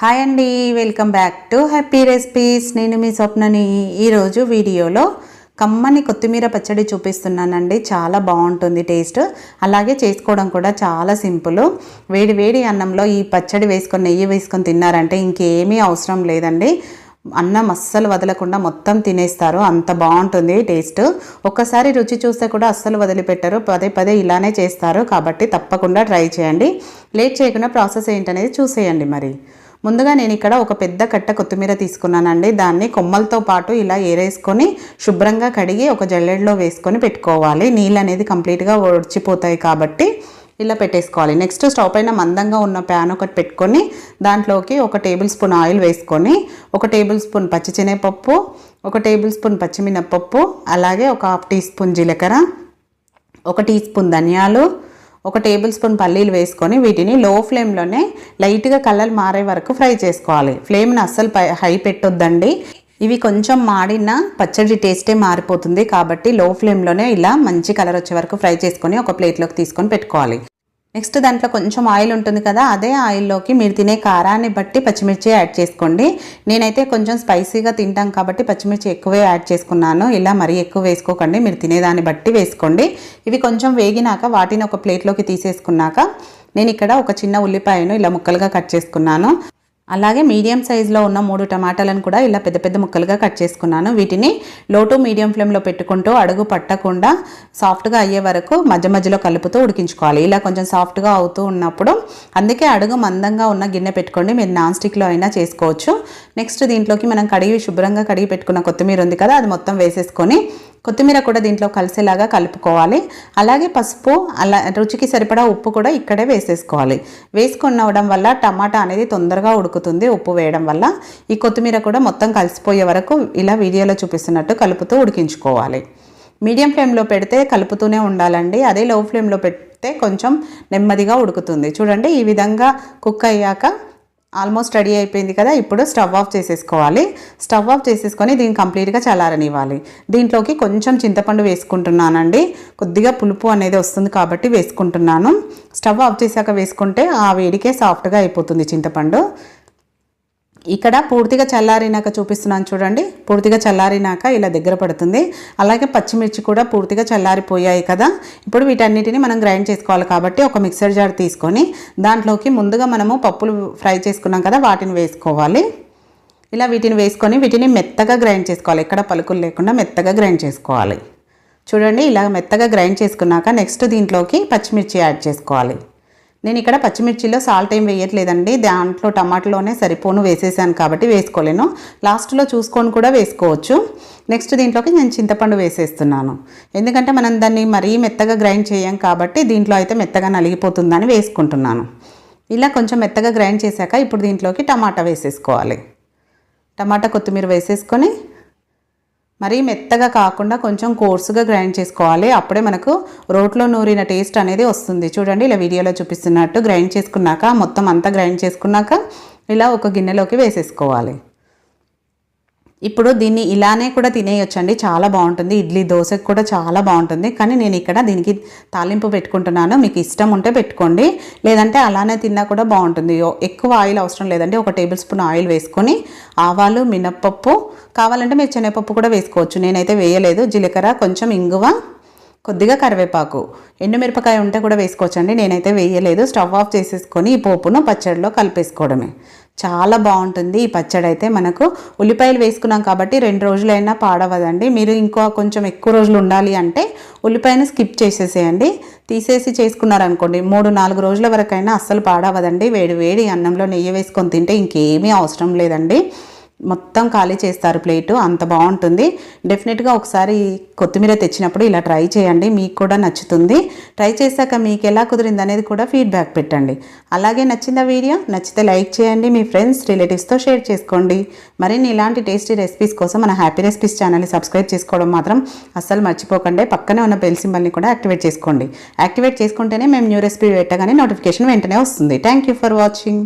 Hi అండి welcome back to happy recipes నేను మీ స్వప్నని ఈరోజు వీడియోలో కమ్మని కొత్తిమీర పచ్చడి చూపిస్తున్నానండి. చాలా బాగుంటుంది టేస్ట్ అలాగే చేసుకోవడం కూడా చాలా సింపుల్. వేడి వేడి అన్నంలో ఈ పచ్చడి వేసుకొని నెయ్యి వేసుకొని తిన్నారంటే ఇంకేమీ అవసరం లేదండి. అన్నం అస్సలు వదలకుండా మొత్తం తినేస్తారు. అంత బాగుంటుంది టేస్ట్ ఒక్కసారి రుచి చూస్తే కూడా అస్సలు వదిలిపెట్టరు. పదే పదే ఇలానే చేస్తారు. కాబట్టి తప్పకుండా ట్రై చేయండి. లేట్ చేయకుండా ప్రాసెస్ ఏంటనేది చూసేయండి మరి. ముందుగా నేను ఇక్కడ ఒక పెద్ద కట్ట కొత్తిమీర తీసుకున్నానండి. దాన్ని కొమ్మలతో పాటు ఇలా ఏరేసుకొని శుభ్రంగా కడిగి ఒక జల్లెడలో వేసుకొని పెట్టుకోవాలి. నీళ్ళు అనేది కంప్లీట్గా ఒడిచిపోతాయి కాబట్టి ఇలా పెట్టేసుకోవాలి. నెక్స్ట్ స్టవ్ పైన మందంగా ఉన్న ప్యాన్ ఒకటి పెట్టుకొని దాంట్లోకి ఒక టేబుల్ స్పూన్ ఆయిల్ వేసుకొని ఒక టేబుల్ స్పూన్ పచ్చిశనగపప్పు ఒక టేబుల్ స్పూన్ పచ్చిమినపప్పు అలాగే ఒక హాఫ్ టీ స్పూన్ జీలకర్ర ఒక టీ స్పూన్ ధనియాలు ఒక టేబుల్ స్పూన్ పల్లీలు వేసుకొని వీటిని లో ఫ్లేమ్లోనే లైట్గా కలర్ మారే వరకు ఫ్రై చేసుకోవాలి. ఫ్లేమ్ని అస్సలు పై హై పెట్టొద్దండి. ఇవి కొంచెం మాడిన పచ్చడి టేస్టే మారిపోతుంది కాబట్టి లో ఫ్లేమ్లోనే ఇలా మంచి కలర్ వచ్చే వరకు ఫ్రై చేసుకొని ఒక ప్లేట్లోకి తీసుకొని పెట్టుకోవాలి. నెక్స్ట్ దాంట్లో కొంచెం ఆయిల్ ఉంటుంది కదా అదే ఆయిల్లోకి మీరు తినే కారాన్ని బట్టి పచ్చిమిర్చి యాడ్ చేసుకోండి. నేనైతే కొంచెం స్పైసీగా తింటాం కాబట్టి పచ్చిమిర్చి ఎక్కువే యాడ్ చేసుకున్నాను. ఇలా మరీ ఎక్కువ వేసుకోకండి మీరు తినేదాన్ని బట్టి వేసుకోండి. ఇవి కొంచెం వేగినాక వాటిని ఒక ప్లేట్లోకి తీసేసుకున్నాక నేను ఇక్కడ ఒక చిన్న ఉల్లిపాయను ఇలా ముక్కలుగా కట్ చేసుకున్నాను. అలాగే మీడియం సైజులో ఉన్న మూడు టమాటాలను కూడా ఇలా పెద్ద పెద్ద ముక్కలుగా కట్ చేసుకున్నాను. వీటిని లో టు మీడియం ఫ్లేమ్లో పెట్టుకుంటూ అడుగు పట్టకుండా సాఫ్ట్గా అయ్యే వరకు మధ్య మధ్యలో కలుపుతూ ఉడికించుకోవాలి. ఇలా కొంచెం సాఫ్ట్గా అవుతూ ఉన్నప్పుడు అందుకే అడుగు మందంగా ఉన్న గిన్నె పెట్టుకోండి. మీరు నాన్ స్టిక్లో అయినా చేసుకోవచ్చు. నెక్స్ట్ దీంట్లోకి మనం కడిగి శుభ్రంగా కడిగి పెట్టుకున్న కొత్తిమీర ఉంది కదా అది మొత్తం వేసేసుకొని కొత్తిమీర కూడా దీంట్లో కలిసేలాగా కలుపుకోవాలి. అలాగే పసుపు అలా రుచికి సరిపడా ఉప్పు కూడా ఇక్కడే వేసేసుకోవాలి. వేసుకున్నవడం వల్ల టమాటా అనేది తొందరగా ఉడుకుతుంది ఉప్పు వేయడం వల్ల. ఈ కొత్తిమీర కూడా మొత్తం కలిసిపోయే వరకు ఇలా వీడియోలో చూపిస్తున్నట్టు కలుపుతూ ఉడికించుకోవాలి. మీడియం ఫ్లేమ్లో పెడితే కలుపుతూనే ఉండాలండి. అదే లో ఫ్లేమ్లో పెడితే కొంచెం నెమ్మదిగా ఉడుకుతుంది. చూడండి ఈ విధంగా కుక్ అయ్యాక ఆల్మోస్ట్ రెడీ అయిపోయింది కదా ఇప్పుడు స్టవ్ ఆఫ్ చేసేసుకోవాలి. స్టవ్ ఆఫ్ చేసేసుకొని దీన్ని కంప్లీట్గా చల్లారనివ్వాలి. దీంట్లోకి కొంచెం చింతపండు వేసుకుంటున్నానండి. కొద్దిగా పులుపు అనేది వస్తుంది కాబట్టి వేసుకుంటున్నాను. స్టవ్ ఆఫ్ చేశాక వేసుకుంటే ఆ వేడికే సాఫ్ట్గా అయిపోతుంది చింతపండు. ఇక్కడ పూర్తిగా చల్లారినాక చూపిస్తున్నాను చూడండి. పూర్తిగా చల్లారినాక ఇలా దగ్గర పడుతుంది. అలాగే పచ్చిమిర్చి కూడా పూర్తిగా చల్లారిపోయాయి కదా. ఇప్పుడు వీటన్నిటిని మనం గ్రైండ్ చేసుకోవాలి కాబట్టి ఒక మిక్సర్ జార్ తీసుకొని దాంట్లోకి ముందుగా మనము పప్పులు ఫ్రై చేసుకున్నాం కదా వాటిని వేసుకోవాలి. ఇలా వీటిని వేసుకొని వీటిని మెత్తగా గ్రైండ్ చేసుకోవాలి. ఎక్కడ పలుకులు లేకుండా మెత్తగా గ్రైండ్ చేసుకోవాలి. చూడండి ఇలా మెత్తగా గ్రైండ్ చేసుకున్నాక నెక్స్ట్ దీంట్లోకి పచ్చిమిర్చి యాడ్ చేసుకోవాలి. నేను ఇక్కడ పచ్చిమిర్చిలో సాల్ట్ ఏం వేయట్లేదండి. దాంట్లో టమాటోలోనే సరిపోను వేసేసాను కాబట్టి వేసుకోలేను. లాస్ట్లో చూసుకొని కూడా వేసుకోవచ్చు. నెక్స్ట్ దీంట్లోకి నేను చింతపండు వేసేస్తున్నాను. ఎందుకంటే మనం దాన్ని మరీ మెత్తగా గ్రైండ్ చేయం కాబట్టి దీంట్లో అయితే మెత్తగా నలిగిపోతుందని వేసుకుంటున్నాను. ఇలా కొంచెం మెత్తగా గ్రైండ్ చేశాక ఇప్పుడు దీంట్లోకి టమాటా వేసేసుకోవాలి. టమాటా కొత్తిమీర వేసేసుకొని మరీ మెత్తగా కాకుండా కొంచెం కోర్సుగా గ్రైండ్ చేసుకోవాలి. అప్పుడే మనకు రోట్లో నూరిన టేస్ట్ అనేది వస్తుంది. చూడండి ఇలా వీడియోలో చూపిస్తున్నట్టు గ్రైండ్ చేసుకున్నాక మొత్తం అంతా గ్రైండ్ చేసుకున్నాక ఇలా ఒక గిన్నెలోకి వేసేసుకోవాలి. ఇప్పుడు దీన్ని ఇలానే కూడా తినేయొచ్చండి. చాలా బాగుంటుంది. ఇడ్లీ దోశకు కూడా చాలా బాగుంటుంది. కానీ నేను ఇక్కడ దీనికి తాలింపు పెట్టుకుంటున్నాను. మీకు ఇష్టం ఉంటే పెట్టుకోండి. లేదంటే అలానే తిన్నా కూడా బాగుంటుంది. ఎక్కువ ఆయిల్ అవసరం లేదండి. ఒక టేబుల్ స్పూన్ ఆయిల్ వేసుకొని ఆవాలు మినప్పప్పు కావాలంటే మీరు శనగపప్పు కూడా వేసుకోవచ్చు. నేనైతే వేయలేదు. జీలకర్ర కొంచెం ఇంగువ కొద్దిగా కరివేపాకు. ఎండుమిరపకాయ ఉంటే కూడా వేసుకోవచ్చండి. నేనైతే వేయలేదు. స్టవ్ ఆఫ్ చేసేసుకొని ఈ పోపును పచ్చడిలో కలిపేసుకోవడమే. చాలా బాగుంటుంది. ఈ పచ్చడి అయితే మనకు ఉల్లిపాయలు వేసుకున్నాం కాబట్టి రెండు రోజులైనా పాడవదండి. మీరు ఇంకో కొంచెం ఎక్కువ రోజులు ఉండాలి అంటే ఉల్లిపాయను స్కిప్ చేసేసేయండి. తీసేసి చేసుకున్నారనుకోండి మూడు నాలుగు రోజుల వరకైనా అస్సలు పాడవదండి. వేడి వేడి అన్నంలో నెయ్యి వేసుకొని తింటే ఇంకేమీ అవసరం లేదండి. మొత్తం ఖాళీ చేస్తారు ప్లేటు అంత బాగుంటుంది. డెఫినెట్గా ఒకసారి కొత్తిమీర తెచ్చినప్పుడు ఇలా ట్రై చేయండి మీకు కూడా నచ్చుతుంది. ట్రై చేశాక మీకు ఎలా కుదిరింది అనేది కూడా ఫీడ్బ్యాక్ పెట్టండి. అలాగే నచ్చిందా వీడియో? నచ్చితే లైక్ చేయండి మీ ఫ్రెండ్స్ రిలేటివ్స్తో షేర్ చేసుకోండి. మరిన్ని ఇలాంటి టేస్టీ రెసిపీస్ కోసం మన హ్యాపీ రెసిపీస్ ఛానల్ని సబ్స్క్రైబ్ చేసుకోవడం మాత్రం అస్సలు మర్చిపోకండి. పక్కనే ఉన్న బెల్ సింబల్ని కూడా యాక్టివేట్ చేసుకోండి. యాక్టివేట్ చేసుకుంటేనే మేము న్యూ రెసిపీ పెట్టగానే నోటిఫికేషన్ వెంటనే వస్తుంది. Thank you for watching